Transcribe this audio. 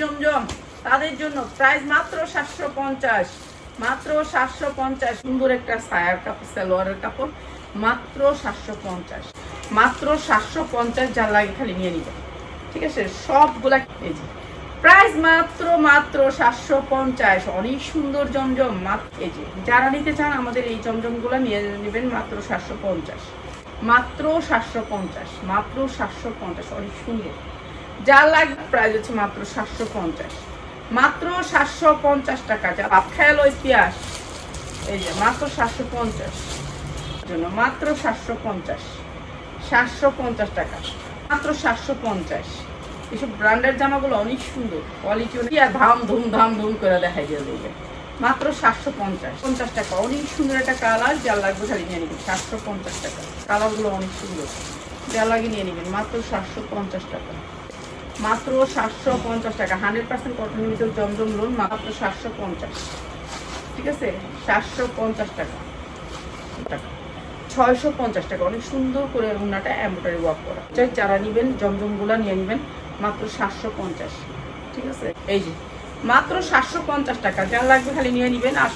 জমজম তাদের জন্য প্রাইস মাত্র সাতশো পঞ্চাশ। মাত্র সাতশো পঞ্চাশ। সুন্দর একটা সায়ার কাপড়, সালোয়ারের কাপড়। মাত্র সাতশো পঞ্চাশ। মাত্র সাতশো পঞ্চাশ যা লাগে খালি নিয়ে নিবে। ঠিক আছে? সবগুলা যে। প্রাইস মাত্র মাত্র সাতশো পঞ্চাশ। অনেক সুন্দর জমজম মাত্র কেজি যারা নিতে চান আমাদের এই জমজমগুলো নিয়ে নেবেন মাত্র সাতশো পঞ্চাশ। মাত্র সাতশো পঞ্চাশ। মাত্র সাতশো পঞ্চাশ। অনেক সুন্দর। যা লাগবে প্রাইস হচ্ছে মাত্র সাতশো পঞ্চাশ। মাত্র সাতশো পঞ্চাশ টাকা। যা ভাত খেয়াল ইতিহাস এই যে, মাত্র সাতশো পঞ্চাশ। জন্য মাত্র সাতশো পঞ্চাশ। সাতশো পঞ্চাশ টাকা। মাত্র সাতশো পঞ্চাশ। এইসব ব্র্যান্ডের জামাগুলো অনেক সুন্দর। কোয়ালিটি কি আর ধাম ধুম ধাম ধুম করে দেখাই দিয়ে দেবে। মাত্র সাতশো পঞ্চাশ। পঞ্চাশ টাকা। অনেক সুন্দর একটা কালার। যা লাগবে খালি নিয়ে নেবেন। সাতশো পঞ্চাশ টাকা। কালারগুলো অনেক সুন্দর। যা লাগে নিয়ে নেবেন। মাত্র সাতশো পঞ্চাশ টাকা। মাত্র সাতশো পঞ্চাশ টাকা। হান্ড্রেড পার্সেন্ট কটনের ভিতর জমজম লোন মাত্র সাতশো পঞ্চাশ। ঠিক আছে? সাতশো পঞ্চাশ টাকা। ছয়শো পঞ্চাশ টাকা। অনেক সুন্দর করে ওনাটা এমব্রয়ডারি ওয়ার্ক করা। চাই যারা নেবেন, জমজমগুলা নিয়ে নেবেন, মাত্র সাতশো পঞ্চাশ। ঠিক আছে? এই যে, মাত্র সাতশো পঞ্চাশ টাকা। যা লাগবে খালি নিয়ে নেবেন। আর